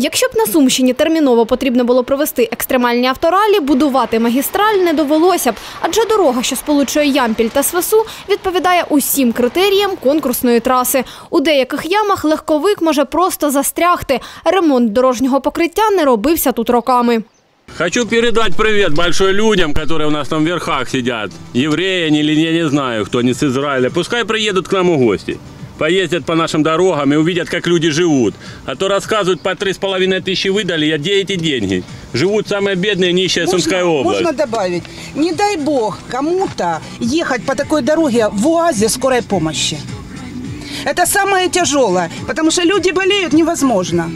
Якщо б на Сумщині терміново потрібно було провести екстремальні авторалі, будувати магістраль не довелося б, адже дорога, що сполучує Ямпіль та Свасу, відповідає усім критеріям конкурсної траси. У деяких ямах легковик може просто застрягти. Ремонт дорожнього покриття не робився тут роками. Хочу передать привет большой людям, которые у нас там в верхах сидят. Евреи они или я не знаю, кто они с Израиля. Пускай приедут к нам в гости. Поездят по нашим дорогам и увидят, как люди живут. А то рассказывают, по три с половиной тысячи выдали, а где эти деньги? Живут самые бедные, нищая Сумская область. можно добавить, не дай бог кому-то ехать по такой дороге в УАЗе скорой помощи. Это самое тяжелое, потому что люди болеют невозможно.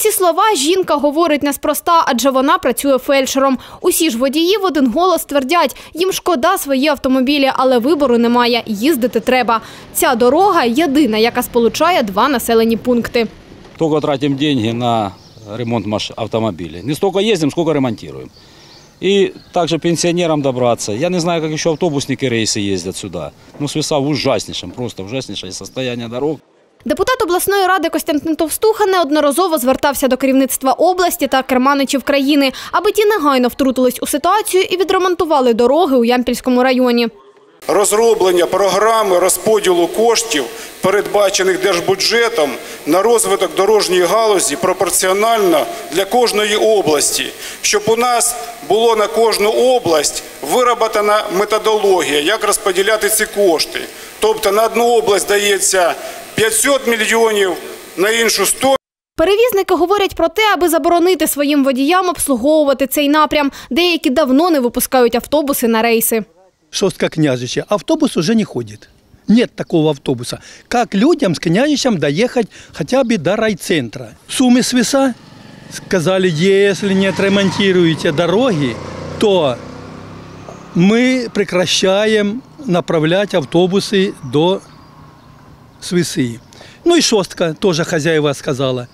Ці слова жінка говорить неспроста, адже вона працює фельдшером. Усі ж водії в один голос твердять, їм шкода свої автомобілі, але вибору немає. Їздити треба. Ця дорога єдина, яка сполучає два населені пункти. Только тратим деньги на ремонт автомобилей. Не столько ездим, сколько ремонтируем. И также пенсионерам добраться. Я не знаю, как еще автобусники рейсы ездят сюда. Ну, Свиса в ужаснейшем, просто ужаснейшее состояние дорог. Депутат обласної ради Костянтин Товстуха неодноразово звертався до керівництва області та керманичів країни, аби ті негайно втрутились у ситуацію і відремонтували дороги у Ямпільському районі. розроблення програми розподілу коштів, передбачених держбюджетом на розвиток дорожньої галузі пропорціонально для кожної області, щоб у нас було на кожну область вироблена методологія, як розподіляти ці кошти. Тобто на одну область дається 500 мільйонів, на іншу 100 Перевізники говорять про те, аби заборонити своїм водіям обслуговувати цей напрям. Деякі давно не випускають автобуси на рейси. Шостка княжича, автобус уже не ходит. Нет такого автобуса. Как людям с княжичем доехать хотя бы до райцентра? Суммы свиса сказали, если не отремонтируете дороги, то мы прекращаем направлять автобусы до Свисы. Ну и шостка тоже хозяева сказала.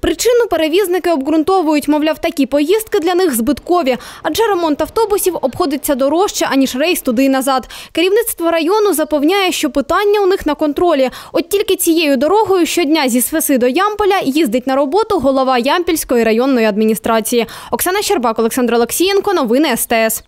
Причину перевізники обґрунтовують, мовляв, такі поїздки для них збиткові, адже ремонт автобусів обходиться дорожче, аніж рейс туди і назад. Керівництво району запевняє, що питання у них на контролі. От тільки цією дорогою щодня зі Свиси до Ямполя їздить на роботу голова Ямпільської районної адміністрації. Оксана Щербак, Олександр Олексієнко. Новини СТС.